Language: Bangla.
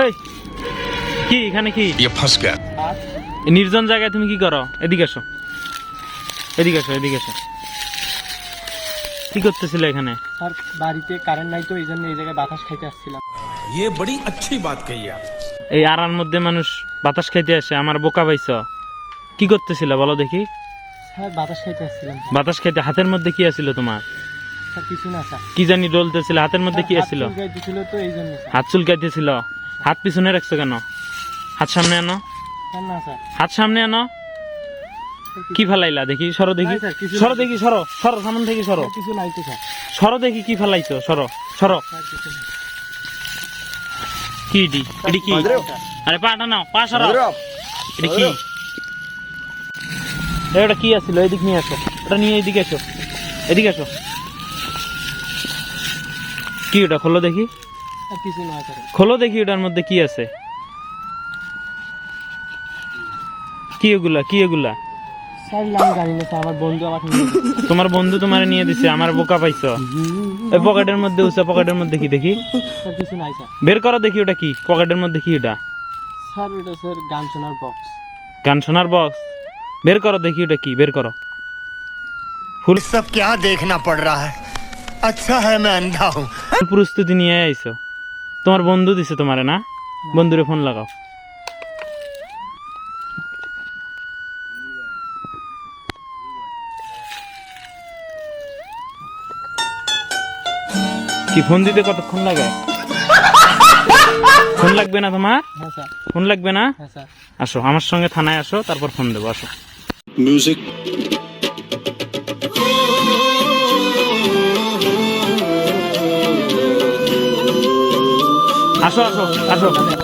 এই কি এখানে কি ये फंस गया আর এই নির্জন জায়গায় তুমি কি করো এদিকে আসো এদিকে আসো এদিকে আসো কি করতেছিলে এখানে আর বাড়িতে কারেন্ট নাই তো এই জন্য এই জায়গায় বাতাস খাইতে আসছিলাম ये बड़ी अच्छी बात कही आप এই আড়ার মধ্যে মানুষ বাতাস খাইতে আসে আমার বোকা পাইছ কি করতেছিল বলো দেখি স্যার বাতাস খাইতে আসছিলাম বাতাস খাইতে হাতের মধ্যে কি আছিল তোমার স্যার কিছু না স্যার কি জানি ডলতেছিল হাতের মধ্যে কি আছিল দিছিল তো এই জন্য স্যার হাত চুলকাইতেছিল হাত পিছনে রাখছো কেন? হাত সামনে আনো। স্যার না স্যার। হাত সামনে আনো। কি ফেলাইলা? দেখি সরো দেখি। সরো দেখি সরো সরো সামনে থেকে সরো। স্যার, কিছু নাই তো সরো দেখি কি ফেলাইছো সরো সরো। কি এটি? এটি কি? আরে পাটা নাও পা সরাও এটা কি? এ, ওটা কি আছিল? এদিক নিয়ে আসো। এটা নিয়ে এদিকে আসো। এদিকে আসো। কি ওটা খোলো দেখি। স্যার কিছু না স্যার খোলো দেখি ওটার মধ্যে কি আছে কি এগুলা কি এগুলা স্যার আমি জানি না স্যার আমার বন্ধু আমাকে নিয়ে গেছে। তোমার বন্ধু তোমার নিয়ে দিছে আমার বোকা পাইছো ওই পকেটের মধ্যে উঁচা পকেটের মধ্যে কি দেখি স্যার কিছু নাই স্যার বের করো দেখি ওটা কি পকেটের মধ্যে কি ওটা স্যার ওটা স্যার গান শোনার বক্স গান শোনার বক্স বের করো দেখি ওটা কি বের করো ফুল सब क्या देखना पड़ रहा है अच्छा है मैं अंधा हूँ ফুল প্রস্তুতি নিয়ে আইছো তোমার বন্ধু দিছে তোমারে না? বন্ধুরে ফোন লাগাও। কি ফোন দিতে কতক্ষণ লাগে? ফোন লাগবে না তোমার? হ্যাঁ, ফোন লাগবে না? হ্যাঁ, আসো আমার সঙ্গে থানায় আসো তারপর ফোন দেবো আসো। মিউজিক আসো আসো আসো।